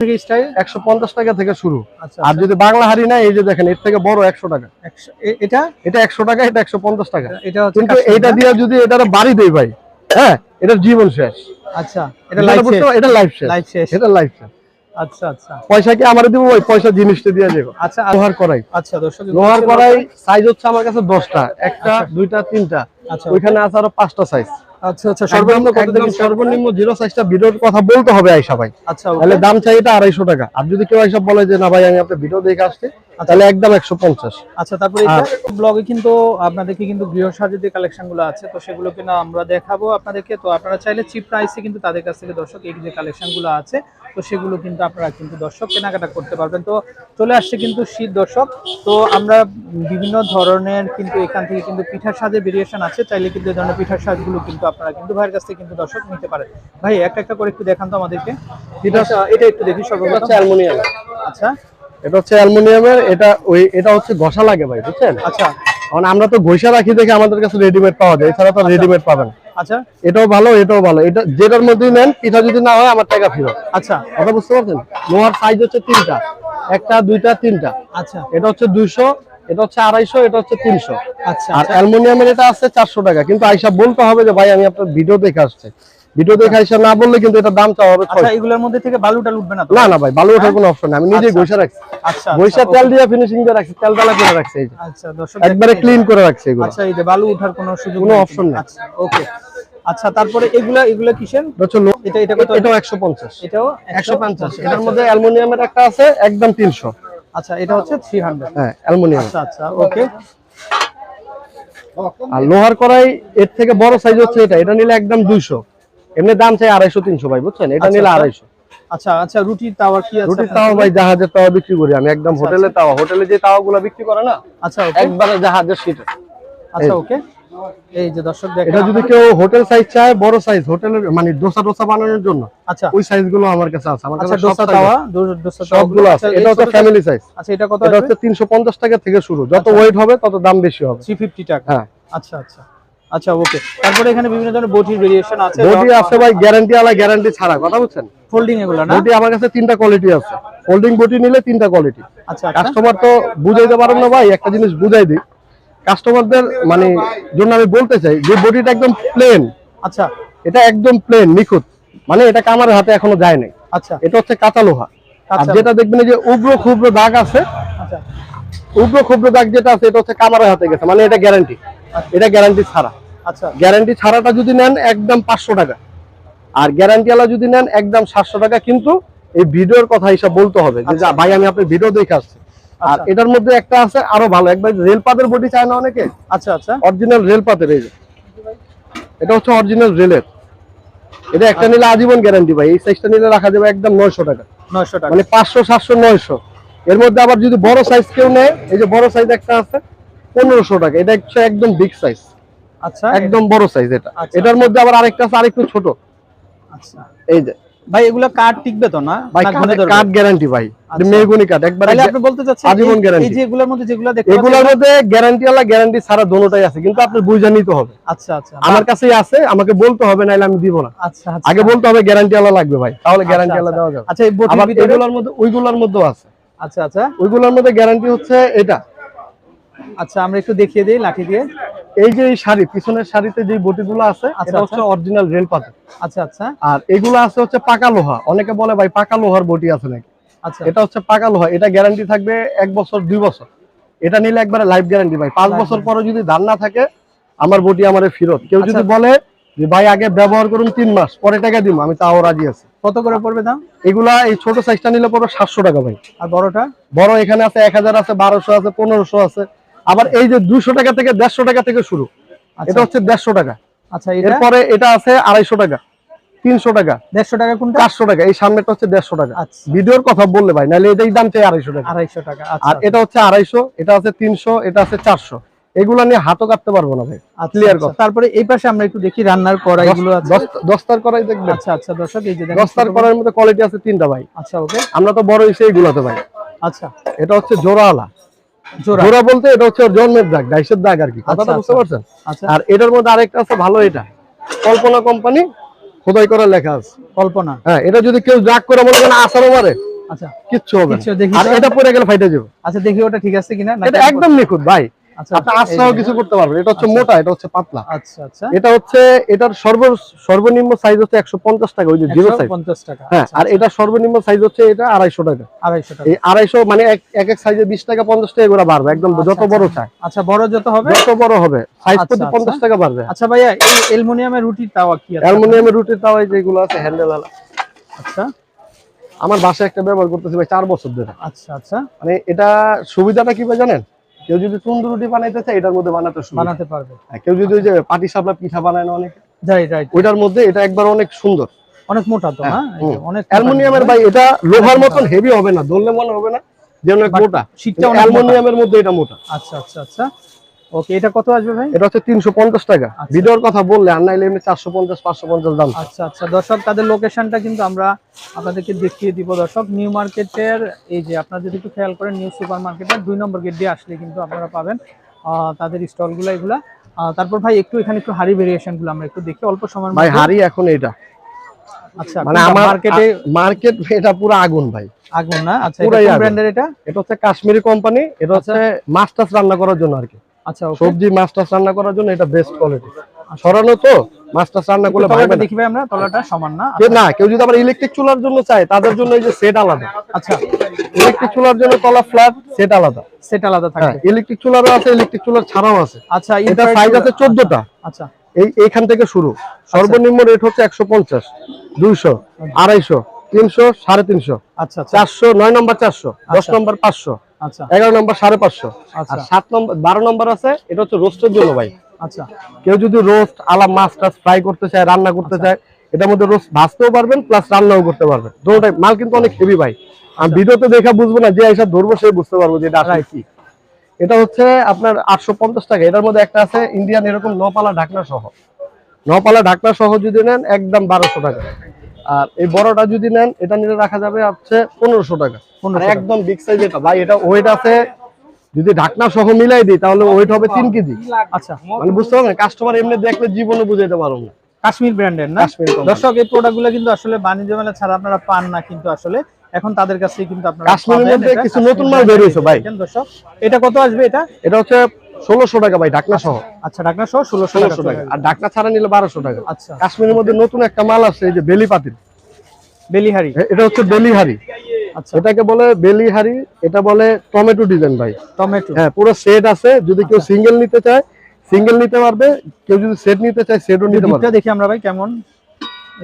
থেকে স্টাইল? একশো পঞ্চাশ টাকা থেকে শুরু। আচ্ছা আর যদি বাংলা হাড়ি না এই যে দেখেন এর থেকে বড় একশো টাকা। এটা? এটা একশো টাকা এটা একশো পঞ্চাশ টাকা। এটা কিন্তু দিয়ে যদি বাড়ি দেই ভাই হ্যাঁ এটার জীবন শেষ। আচ্ছা এটা এটা লাইফ পারো? এটা লাইফ শেষ। লাইফ শেষ। এটা লাইফ শেষ। আচ্ছা আচ্ছা। পয়সা কি আমার দিব ওই পয়সা জিনিসটা দিয়ে দেবো। আচ্ছা আর- লোহার করাই আচ্ছা দর্শক লোহার করাই সাইজ হচ্ছে আমার কাছে দশটা। একটা দুইটা তিনটা। আচ্ছা। ওইখানে আছে আরও পাঁচটা সাইজ আচ্ছা আচ্ছা সর্বনিম্ন কত থেকে সর্বনিম্ন জিরো সাইজটা ভিডিওর কথা বলতে হবে আয়শা ভাই। আচ্ছা তাহলে দাম চাই এটা আড়াইশো টাকা। আর যদি কেউ এইসব বলে যে না ভাই আমি আপনার ভিডিও দেখে আসছি তাহলে একদম একশো পঞ্চাশ। আচ্ছা তারপরে ব্লগে কিন্তু আপনাদেরকে কিন্তু গৃহ সাহায্য কালেকশনগুলো আছে তো সেগুলো কিন্তু আমরা দেখাবো আপনাদেরকে। তো আপনারা চাইলে চিপ প্রাইসে কিন্তু তাদের কাছ থেকে দর্শক এই যে কালেকশনগুলো আছে তো সেগুলো কিন্তু আপনারা কিন্তু দর্শক কেনাকাটা করতে পারবেন। তো চলে আসছে কিন্তু শীত দর্শক। তো আমরা বিভিন্ন ধরনের কিন্তু এখান থেকে কিন্তু পিঠার সাজের ভেরিয়েশন আছে। চাইলে কিন্তু এই ধরনের পিঠার সাজগুলো কিন্তু আপনারা কিন্তু ভাইয়ের কাছ থেকে কিন্তু দর্শক নিতে পারেন। ভাই একটা একটা করে একটু দেখান তো আমাদেরকে। এটা একটু দেখি সর্বপ্রথম। আচ্ছা। এটা হচ্ছে অ্যালুমিনিয়ামের এটা ওই এটা হচ্ছে ঘষা লাগে ভাই বুঝছেন? আচ্ছা। কারণ আমরা তো ঘষা রাখি দেখে আমাদের কাছে রেডিমেড পাওয়া যায় এছাড়া তো রেডিমেড পাবেন। আচ্ছা। এটাও ভালো এটাও ভালো। এটা যেটার মধ্যেই নেন পিঠা যদি না হয় আমার টাকা ফেরত। আচ্ছা। কথা বুঝতে পারছেন? লোহার সাইজ হচ্ছে তিনটা। একটা দুইটা তিনটা। আচ্ছা। এটা হচ্ছে দুইশো এটা হচ্ছে আড়াইশো এটা হচ্ছে তিনশো। আচ্ছা। আর অ্যালুমিনিয়ামের এটা আছে চারশো টাকা। কিন্তু আইসা বলতে হবে যে ভাই আমি আপনার ভিডিও দেখে আসছি। ভিডিও দেখে আইসা না বললে কিন্তু এটা দাম চাওয়া হবে আচ্ছা এগুলোর মধ্যে থেকে বালুটা লুটবে না না না ভাই ভালো ওঠার কোনো অপশন আমি নিজে আচ্ছা। ঘষা রাখছি। আচ্ছা, আচ্ছা, বৈশা তেল দিয়ে ফিনিশিং দিয়ে রাখছে তেল ডালা করে রাখছে এই আচ্ছা দর্শক একবারে ক্লিন করে রাখছে এগুলো। আচ্ছা এই যে বালু ওঠার কোনো সুযোগ কোনো অপশন নেই। আচ্ছা, ওকে। আচ্ছা তারপরে এগুলা এগুলা কিসেন এটা এটা কত? এটাও 150 এটাও 150 এটার মধ্যে অ্যালুমিনিয়ামের একটা আছে একদম 300 আচ্ছা এটা হচ্ছে 300 হ্যাঁ অ্যালুমিনিয়াম। আচ্ছা আচ্ছা ওকে। আর লোহার কড়াই এর থেকে বড় সাইজ হচ্ছে এটা। এটা নিলে একদম 200 এমনি দাম চাই 250 300 ভাই বুঝছেন? এটা নিলে 250 আচ্ছা আচ্ছা রুটির তাওয়ার কি আছে রুটির তাওয়া ভাই জাহাজের তাওয়া বিক্রি করি আমি একদম হোটেলে তাওয়া। হোটেলে যে তাওয়া গুলা বিক্রি করে না আচ্ছা একবারে জাহাজের সিটে আচ্ছা ওকে। এই যে দর্শক দেখেন এটা যদি কেউ হোটেল সাইজ চায় বড় সাইজ হোটেলের মানে ডোসা ডোসা বানানোর জন্য আচ্ছা। ওই সাইজগুলো আমার কাছে আছে আমার আচ্ছা কাছে তাওয়া তাওয়া সবগুলো আছে। এটা হচ্ছে ফ্যামিলি সাইজ আচ্ছা এটা কত এটা হচ্ছে তিনশো পঞ্চাশ টাকা থেকে শুরু। যত ওয়েট হবে তত দাম বেশি হবে। 350 টাকা। হ্যাঁ। আচ্ছা আচ্ছা। আচ্ছা ওকে তারপরে এখানে বিভিন্ন ধরনের বটির ভেরিয়েশন আছে বডি আছে ভাই গ্যারান্টি আলা গ্যারান্টি ছাড়া কথা বুঝছেন? ফোল্ডিং এগুলো না? বডি আমার কাছে তিনটা কোয়ালিটি আছে। ফোল্ডিং বডি নিলে তিনটা কোয়ালিটি আচ্ছা আচ্ছা। কাস্টমার তো বুঝাইতে পারেন না ভাই একটা জিনিস বুঝাই দিই। কাস্টমারদের মানে জন্য আমি বলতে চাই যে বডিটা একদম প্লেন আচ্ছা। এটা একদম প্লেন নিখুঁত। মানে এটা কামারের হাতে এখনও যায় নাই। আচ্ছা। এটা হচ্ছে কাঁচা লোহা। আর যেটা দেখবেন যে উগ্র ক্ষুদ্র দাগ আছে আচ্ছা। উগ্র ক্ষুদ্র দাগ যেটা আছে এটা হচ্ছে কামারের হাতে গেছে। মানে এটা গ্যারান্টি এটা গ্যারান্টি ছাড়া। আচ্ছা। গ্যারান্টি ছাড়াটা যদি নেন একদম পাঁচশো টাকা। আর গ্যারান্টি আলা যদি নেন একদম সাতশো টাকা কিন্তু এই ভিডিওর কথা হিসাব বলতে হবে যে ভাই আমি আপনার ভিডিও দেখে আসছি। আর আচ্ছা। এটার মধ্যে একটা আছে আরও ভালো। একবার বডি চায় না অনেকে? আচ্ছা আচ্ছা। অরিজিনাল রেলপাতের এই যে। এটা হচ্ছে অরিজিনাল রেলের। এটা একটা নিলে আজীবন গ্যারান্টি ভাই। এই সাইজটা নিলে রাখা যাবে একদম নয়শো টাকা। 900 টাকা। মানে পাঁচশো সাতশো নয়শো। এর মধ্যে আবার যদি বড় সাইজ কেউ নেয় এই যে বড় সাইজ একটা আছে পনেরোশো টাকা। এটা হচ্ছে একদম বিগ সাইজ আচ্ছা। একদম বড় সাইজ এটা। আচ্ছা। এটার মধ্যে আবার আরেকটা আছে আরেকটু ছোট। আচ্ছা। এই যে। ভাই এগুলো কার্ড টিকবে তো না? ভাই? কার্ড গ্যারান্টি ভাই। আচ্ছা। মেগুনি কার্ড একবার তাহলে আপনি বলতে চাচ্ছেন আজীবন guarantee। এই যে এগুলোর মধ্যে যেগুলো দেখতে এগুলোর মধ্যে গ্যারান্টি আলা গ্যারান্টি ছাড়া দোনোটাই আছে। কিন্তু আপনি বুঝে নিতে হবে। আচ্ছা আচ্ছা। আমার কাছেই আছে আমাকে বলতে হবে নাহলে আমি দিব না। আচ্ছা আচ্ছা। আগে বলতে হবে গ্যারান্টি আলা লাগবে ভাই। তাহলে গ্যারান্টি আলা আচ্ছা, দেওয়া যাবে। আচ্ছা এই এগুলোর মধ্যে ওইগুলোর মধ্যেও আছে। আচ্ছা আচ্ছা। ওইগুলোর মধ্যে গ্যারান্টি হচ্ছে এটা। আচ্ছা আমরা একটু দেখিয়ে দিই লাঠি দিয়ে। এই যে শাড়ি পিছনের শাড়িতে যে বটিগুলো আছে আচ্ছা, এটা হচ্ছে অরিজিনাল রেল পাতে আচ্ছা আচ্ছা। আর এগুলো আছে হচ্ছে পাকা লোহা। অনেকে বলে ভাই পাকা লোহার বটি আছে নাকি? আচ্ছা। এটা হচ্ছে পাকা লোহা। এটা গ্যারান্টি থাকবে এক বছর দুই বছর। এটা নিলে একবারে লাইফ গ্যারান্টি ভাই। পাঁচ বছর পরে যদি ধান না থাকে আমার বটি আমার ফেরত। কেউ যদি আচ্ছা। বলে যে ভাই আগে ব্যবহার করুন তিন মাস পরে টাকা দিব আমি তাও রাজি আছি। কত করে পড়বে দাম? এগুলা এই ছোট সাইজটা নিলে পড়বে সাতশো টাকা ভাই। আর বড়টা? বড় এখানে আছে এক হাজার আছে বারোশো আছে পনেরোশো আছে। আবার এই যে দুশো টাকা থেকে দেড়শো টাকা থেকে শুরু। আচ্ছা। এটা হচ্ছে দেড়শো টাকা। আচ্ছা এরপরে এটা আছে আড়াইশো টাকা তিনশো টাকা দেড়শো টাকা কোনটা? চারশো টাকা এই সামনেটা হচ্ছে দেড়শো টাকা। আচ্ছা। ভিডিওর কথা বললে ভাই নাহলে এটাই দাম চাই আড়াইশো টাকা। আড়াইশো টাকা আর আচ্ছা এটা হচ্ছে আড়াইশো এটা আছে তিনশো এটা আছে চারশো। এগুলা নিয়ে হাতও কাটতে পারব না ভাই ক্লিয়ার। কথা। তারপরে এই পাশে আমরা একটু দেখি রান্নার কড়াইগুলো আছে। দশ- দশটার করাই দেখবেন। আচ্ছা আচ্ছা দর্শক এই যে দশটার করার মধ্যে কোয়ালিটি আছে তিনটা ভাই। আচ্ছা ওকে। আমরা তো বড় হয়েছে এইগুলাতে ভাই। আচ্ছা। এটা হচ্ছে জোড়া জোড়া। বলতে এটা হচ্ছে ওর জন্মের দাগ ডাইসের দাগ আর কি কথাটা আচ্ছা, বুঝতে পারছেন? আচ্ছা। আর এটার মধ্যে আরেকটা আছে ভালো এটা। কল্পনা কোম্পানি খোদাই করা লেখা আছে। কল্পনা। হ্যাঁ এটা যদি কেউ দাগ করে মনে করেন আসারও মারে আচ্ছা। কিচ্ছু হবে দেখি আর এটা পরে গেলে ফাইটে যাবে। আচ্ছা দেখি ওটা ঠিক আছে কিনা এটা একদম নিখুঁত ভাই। আচ্ছা আপনি আশ্রাও কিছু করতে পারবেন। এটা হচ্ছে আচ্ছা। মোটা এটা হচ্ছে পাতলা। আচ্ছা আচ্ছা। এটা হচ্ছে এটার সর্ব সর্বনিম্ন সাইজ হচ্ছে টাকা ওই যে জিরো সাইজ 150 টাকা। হ্যাঁ আচ্ছা, আর এটা সর্বনিম্ন সাইজ হচ্ছে এটা আড়াইশো টাকা। আড়াইশো টাকা। এই আড়াইশো মানে এক এক সাইজে টাকা পঞ্চাশ টাকা করে বাড়বে একদম আচ্ছা, যত বড় আচ্ছা বড় যত হবে? যত বড় হবে সাইজ আচ্ছা, প্রতি আচ্ছা। টাকা বাড়বে। আচ্ছা ভাইয়া এই অ্যালুমিনিয়ামের রুটির তাওয়া কি আছে? অ্যালুমিনিয়ামের রুটির যেগুলো আছে হ্যান্ডেল আচ্ছা। আমার বাসায় একটা ব্যবহার করতেছি ভাই চার বছর ধরে। আচ্ছা আচ্ছা। মানে এটা সুবিধাটা কি ভাই জানেন? কেউ যদি তন্দুর রুটি বানাইতে চায় এটার মধ্যে বানাতে বানাতে পারবে। কেউ যদি ওই যে পাটি সাপলা পিঠা বানায় না অনেক রাইট রাইট। ওইটার মধ্যে এটা একবার অনেক সুন্দর। অনেক মোটা তো হ্যাঁ, হ্যাঁ। অনেক অ্যালুমিনিয়ামের ভাই এটা লোহার মতন হেভি হবে না ধরলে মনে হবে না যেন মোটা। শীতটা মোটা। অ্যালুমিনিয়ামের মধ্যে এটা মোটা। আচ্ছা আচ্ছা আচ্ছা। ওকে এটা কত আসবে ভাই? এটা হচ্ছে তিনশো পঞ্চাশ টাকা। আচ্ছা। ভিডিওর কথা বললে আর নাইলে এমনি চারশো পঞ্চাশ পাঁচশো পঞ্চাশ দাম। আচ্ছা আচ্ছা। দর্শক তাদের লোকেশনটা কিন্তু আমরা আপনাদেরকে দেখিয়ে দিব। দর্শক নিউ মার্কেটের এই যে আপনারা যদি একটু খেয়াল করেন নিউ সুপার মার্কেটের দুই নম্বর গেট দিয়ে আসলে কিন্তু আপনারা পাবেন তাদের স্টলগুলো এগুলা। তারপর ভাই একটু এখানে একটু হাড়ি ভেরিয়েশনগুলো আমরা একটু দেখি। অল্প সময়ের ভাই। হারি এখন এটা আচ্ছা মানে আমার মার্কেটে মার্কেট এটা পুরো আগুন ভাই। আগুন না? আচ্ছা এটা। ব্র্যান্ডের এটা? এটা হচ্ছে কাশ্মীরি কোম্পানি এটা হচ্ছে মাছ টাছ রান্না করার জন্য আর কি। আচ্ছা সবজি মাছ টাছ রান্না করার জন্য এটা বেস্ট কোয়ালিটি সরানো তো মাছ টাছ রান্না করলে ভালো দেখি ভাই আমরা তলাটা সমান না? কেউ না কেউ যদি আবার ইলেকট্রিক চুলার জন্য চায় তাদের জন্য এই যে সেট আলাদা। আচ্ছা। ইলেকট্রিক চুলার জন্য তলা ফ্ল্যাট সেট আলাদা। সেট আলাদা হ্যাঁ থাকবে ইলেকট্রিক চুলারও আছে ইলেকট্রিক চুলার ছাড়াও আছে। আচ্ছা এটা সাইজ আছে চুলা- চোদ্দটা। আচ্ছা। এই এইখান থেকে শুরু। সর্বনিম্ন রেট হচ্ছে একশো পঞ্চাশ দুইশো আড়াইশো তিনশো সাড়ে তিনশো আচ্ছা আচ্ছা। চারশো নয় নম্বর চারশো দশ আচ্ছা। নম্বর পাঁচশো। আচ্ছা এগারো নম্বর সাড়ে পাঁচশো। আচ্ছা। আর সাত নম্বর বারো নম্বর আছে এটা হচ্ছে রোস্টের জন্য ভাই। আচ্ছা। কেউ যদি রোস্ট আলাম মাছ টাছ ফ্রাই করতে চায় রান্না করতে আচ্ছা। চায় এটার মধ্যে রোস্ট ভাজতেও পারবেন প্লাস রান্নাও করতে পারবেন। দুটোটাই মাল কিন্তু অনেক হেভি ভাই। আমি ভিডিওতে দেখা বুঝব না যে এসব ধরবো সে বুঝতে পারব যে এটা আসলে. কি। এটা হচ্ছে আপনার আটশো পঞ্চাশ টাকা। এটার মধ্যে একটা আছে ইন্ডিয়ান এরকম নপালা ঢাকনা সহ। নপালা ঢাকনা সহ যদি নেন একদম বারোশো টাকা। আর এই বড়টা যদি নেন এটা নিলে রাখা যাবে হচ্ছে পনেরোশো টাকা। 1500 একদম বিগ সাইজ এটা। ভাই এটা ওয়েট আছে যদি ঢাকনা সহ মিলাই দিই তাহলে ওয়েট হবে তিন কেজি। আচ্ছা। মানে বুঝতে পারবেন কাস্টমার এমনি দেখলে জীবনে বুঝাইতে পারব না। কাশ্মীর ব্র্যান্ডের না? দর্শক এই প্রোডাক্টগুলো কিন্তু আসলে বাণিজ্য মেলা ছাড়া আপনারা পান না কিন্তু আসলে এখন তাদের কাছে কিন্তু আপনারা কাশ্মীরের মধ্যে। কিছু নতুন মাল বের হয়েছে ভাই। দর্শক এটা কত আসবে এটা? এটা হচ্ছে ষোলোশো টাকা ভাই ঢাকনা সহ। আচ্ছা ঢাকনা সহ ষোলোশো ষোলোশো টাকা। টাকা আর ঢাকনা ছাড়া নিলে বারোশো টাকা। আচ্ছা। কাশ্মীরের মধ্যে নতুন একটা মাল আছে এই যে বেলি পাতিল বেলিহারি এটা হচ্ছে বেলি হাড়ি আচ্ছা। এটাকে বলে বেলি হাড়ি এটা বলে টমেটো ডিজাইন ভাই। টমেটো। হ্যাঁ পুরো সেট আছে। যদি কেউ আচ্ছা। সিঙ্গেল নিতে চায় সিঙ্গেল নিতে পারবে। কেউ যদি সেট নিতে চায় সেটও নিতে পারবে। দেখি আমরা ভাই কেমন?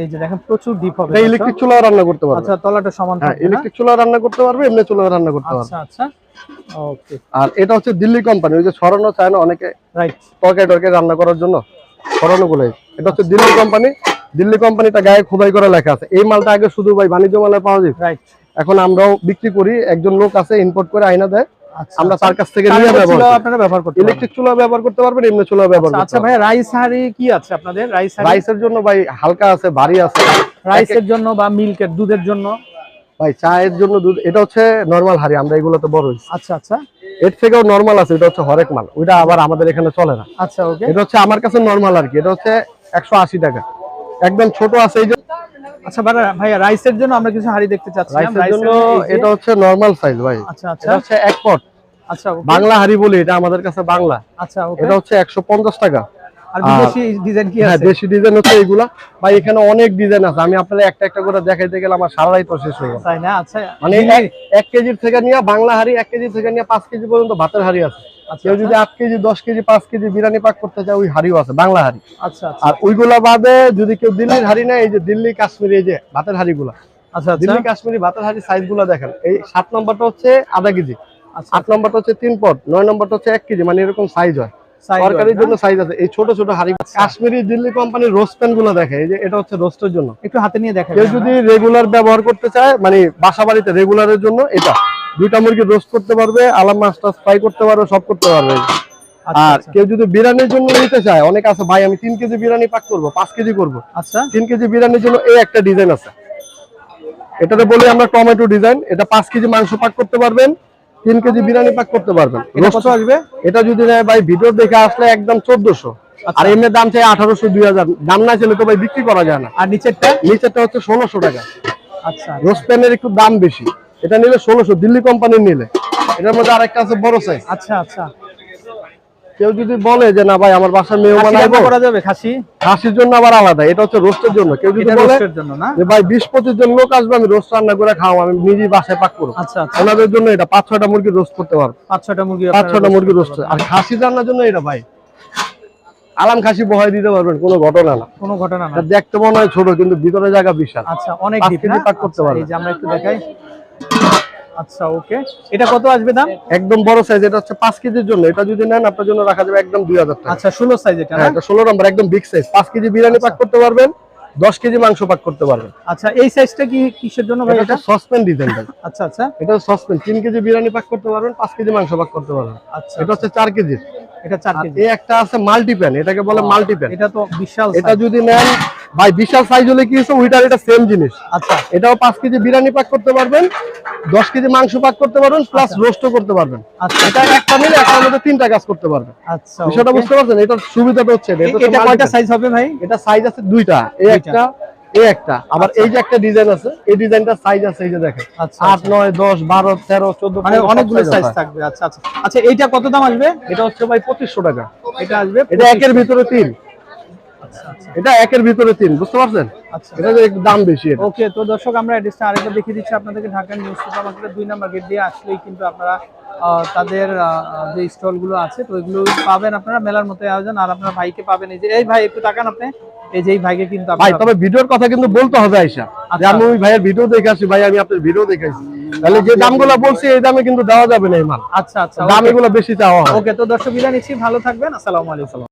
এই যে দেখেন প্রচুর ডিপ হবে এটা ইলেকট্রিক চুলা রান্না করতে পারবে। আচ্ছা তলাটা সমান হ্যাঁ ইলেকট্রিক চুলা রান্না করতে পারবে এমনি চুলা রান্না করতে পারবে। আচ্ছা আচ্ছা। ওকে আর এটা হচ্ছে দিল্লি কোম্পানি ওই যে ছড়ানো চায় না অনেকে রাইট তরকারি টরকারি রান্না করার জন্য ছড়ানো গুলো এটা হচ্ছে দিল্লি কোম্পানি দিল্লি কোম্পানিটা গায়ে খোদাই করে লেখা আছে। এই মালটা আগে শুধু ভাই বাণিজ্য মেলায় পাওয়া যায়। রাইট এখন আমরাও বিক্রি করি একজন লোক আছে ইম্পোর্ট করে আয়না দেয়। আমরা আচ্ছা। তার কাছ থেকে নিয়ে ব্যবহার। আপনারা ব্যবহার করতে। ইলেকট্রিক চুলা ব্যবহার করতে পারবেন এমনি চুলা ব্যবহার আচ্ছা, করতে আচ্ছা ভাই রাইস হাঁড়ি কি আছে আপনাদের? রাইস হাঁড়ি? রাইসের জন্য ভাই হালকা আছে ভারী আছে। রাইসের জন্য বা মিল্কের দুধের জন্য? ভাই চায়ের জন্য দুধ এটা হচ্ছে নরমাল হাড়ি আমরা এগুলোতে বড় হয়েছি। আচ্ছা আচ্ছা। এর থেকেও নরমাল আছে এটা হচ্ছে হরেক মাল ওইটা আবার আমাদের এখানে চলে না। আচ্ছা ওকে। এটা হচ্ছে আমার কাছে নরমাল আর কি এটা হচ্ছে একশো আশি টাকা। একদম ছোট আছে এই যে আচ্ছা ভাই- ভাইয়া রাইসের জন্য আমরা কিছু হাঁড়ি দেখতে চাচ্ছি রাইসের জন্য এটা হচ্ছে নরমাল সাইজ ভাই। আচ্ছা আচ্ছা। এটা হচ্ছে এক পট আচ্ছা বাংলা হাড়ি বলি এটা আমাদের কাছে বাংলা। আচ্ছা এটা হচ্ছে একশো পঞ্চাশ টাকা। আর বিদেশি ডিজাইন কি হ্যাঁ দেশি ডিজাইন হচ্ছে এইগুলা। ভাই এখানে অনেক ডিজাইন আছে। আমি আপনাদের একটা একটা করে দেখাইতে গেলে আমার সারা রাত শেষ হয়ে যাবে তাই না? আচ্ছা মানে কেজির থেকে নিয়ে বাংলা হাড়ি কেজি থেকে নিয়ে কেজি পর্যন্ত ভাতের হাড়ি আছে। আচ্ছা কেউ যদি আট কেজি দশ কেজি পাঁচ কেজি বিরিয়ানি পাক করতে চায় ওই হাড়িও আছে বাংলা হাড়ি। আচ্ছা আচ্ছা। আর ওইগুলা বাদে যদি কেউ দিল্লির হাড়ি নেয় এই যে দিল্লি কাশ্মীরি এই যে ভাতের হাড়িগুলা। আচ্ছা আচ্ছা। দিল্লি কাশ্মীরি ভাতের হাড়ি সাইজগুলা দেখেন। এই সাত নম্বরটা হচ্ছে আধা কেজি। আচ্ছা আট নম্বরটা হচ্ছে তিন পট নয় নম্বরটা হচ্ছে এক কেজি মানে এরকম সাইজ হয়। তরকারির জন্য সাইজ আছে। এই ছোট ছোট হাড়ি কাশ্মীরি দিল্লি কোম্পানির রোস্ট প্যানগুলো দেখে এই যে এটা হচ্ছে রোস্টের জন্য। একটু হাতে নিয়ে দেখা কেউ যদি রেগুলার ব্যবহার করতে চায় মানে বাসা বাড়িতে রেগুলারের জন্য এটা। দুইটা মুরগি রোস্ট করতে পারবে আলাম মাছ টাছ ফ্রাই করতে পারবে সব করতে পারবে। আর কেউ যদি বিরিয়ানির জন্য নিতে চায় অনেক আছে ভাই আমি তিন কেজি বিরিয়ানি পাক করব পাঁচ কেজি করব। আচ্ছা। তিন কেজি বিরিয়ানির জন্য এই একটা ডিজাইন আছে। এটাতে বলি আমরা টমেটো ডিজাইন এটা পাঁচ কেজি মাংস পাক করতে পারবেন। তিন কেজি বিরিয়ানি পাক করতে পারবেন। কত আসবে? এটা যদি নেয় ভাই ভিডিও দেখে আসলে একদম চোদ্দশো। আচ্ছা। আর এমনি দাম চাই আঠারোশো দুই হাজার। দাম না ছিল তো ভাই বিক্রি করা যায় না। আর নিচেরটা? নিচেরটা হচ্ছে ষোলোশো টাকা। আচ্ছা। রোজ প্যানের একটু দাম বেশি। এটা নিলে ষোলোশো দিল্লি কোম্পানির নিলে। এটার মধ্যে আরেকটা আছে বড় সাইজ আচ্ছা আচ্ছা। কেউ যদি বলে যে না ভাই আমার বাসায় মেহমান আইবো করা যাবে খাসি? খাসির জন্য আবার আলাদা এটা হচ্ছে রোস্টের জন্য। কেউ যদি বলে রোস্টের জন্য না? যে ভাই বিশ পঁচিশ জন লোক আসবে আমি রোস্ট রান্না করে খাওয়া আমি নিজেই বাসায় পাক করব। আচ্ছা আচ্ছা। ওনাদের জন্য এটা পাঁচ ছয়টা মুরগি রোস্ট করতে পারব। পাঁচ ছটা মুরগি পাঁচ আপনারা ছয়টা roast মুরগি রোস্ট আর খাসি রান্নার জন্য এটা ভাই আলাম খাসি বহাই দিতে পারবেন কোনো ঘটনা না। কোনো ঘটনা না। দেখতে মনে হয় ছোট কিন্তু ভিতরে জায়গা বিশাল। আচ্ছা অনেক ডিপ পাক করতে আচ্ছা, পারবে। এই যে আমরা একটু দেখাই। আচ্ছা ওকে এটা কত আসবে দাম? একদম বড় সাইজ এটা হচ্ছে পাঁচ কেজির জন্য। এটা যদি নেন আপনার জন্য রাখা যাবে একদম দুই হাজার টাকা। আচ্ছা ষোলো সাইজ এটা হ্যাঁ এটা ষোলো নম্বর একদম বিগ সাইজ পাঁচ কেজি বিরিয়ানি পাক করতে পারবেন দশ কেজি মাংস পাক করতে পারবেন। আচ্ছা এই সাইজটা কি কিসের জন্য ভাই এটা সসপেন ডিজাইন ভাই। আচ্ছা আচ্ছা। এটা সসপেন তিন কেজি বিরিয়ানি পাক করতে পারবেন পাঁচ কেজি মাংস পাক করতে পারবেন। আচ্ছা। এটা হচ্ছে চার কেজির এটা চার কেজি। এই একটা আছে মাল্টি প্যান এটাকে বলে মাল্টি প্যান এটা তো বিশাল এটা যদি নেন ভাই বিশাল সাইজ হলে কি ওইটার এটা সেম জিনিস। আচ্ছা। এটাও পাঁচ কেজি বিরিয়ানি পাক করতে পারবেন দশ কেজি মাংস পাক করতে পারবেন প্লাস রোস্টও করতে পারবেন। আচ্ছা। এটা একটা নিলে একটার মধ্যে তিনটা কাজ করতে পারবেন। আচ্ছা বিষয়টা বুঝতে পারছেন? এটার সুবিধাটা হচ্ছে এটা, কয়টা সাইজ হবে ভাই? এটা সাইজ আছে দুইটা এই একটা এই একটা। আবার এই যে একটা ডিজাইন আছে এই ডিজাইনটা সাইজ আছে এই যে দেখেন। আচ্ছা মানে অনেকগুলো সাইজ থাকবে আচ্ছা আচ্ছা। আচ্ছা এইটা কত দাম আসবে? এটা হচ্ছে ভাই পঁচিশশো টাকা। এটা আসবে এটা একের ভিতরে তিন। এটা একের ভিতরে তিন বুঝতে পারছেন? আচ্ছা। এটা যে দাম বেশি এটা। ওকে তো দর্শক আমরা অ্যাড্রেসটা আরেকবার দেখিয়ে দিচ্ছি আপনাদেরকে ঢাকা নিউজ সুপার মার্কেটের দুই নাম্বার গেট দিয়ে আসলেই কিন্তু আপনারা তাদের যে স্টলগুলো আছে তো এগুলো পাবেন আপনারা মেলার মতো আয়োজন। আর আপনার ভাইকে পাবেন এই যে এই ভাই একটু তাকান আপনি। এই যে এই ভাইকে কিন্তু ভাই তবে ভিডিওর কথা কিন্তু বলতে হবে আইসা যে আচ্ছা। আমি ওই ভাইয়ের ভিডিও দেখে আসি ভাই আমি আপনার ভিডিও দেখে আসি। তাহলে যে দামগুলো বলছি এই দামে কিন্তু দেওয়া যাবে না এই মাল। আচ্ছা আচ্ছা দাম এগুলো বেশি চাওয়া ওকে তো দর্শক বিদায় নিচ্ছি ভালো থাকবেন আসসালামু আলাইকুম।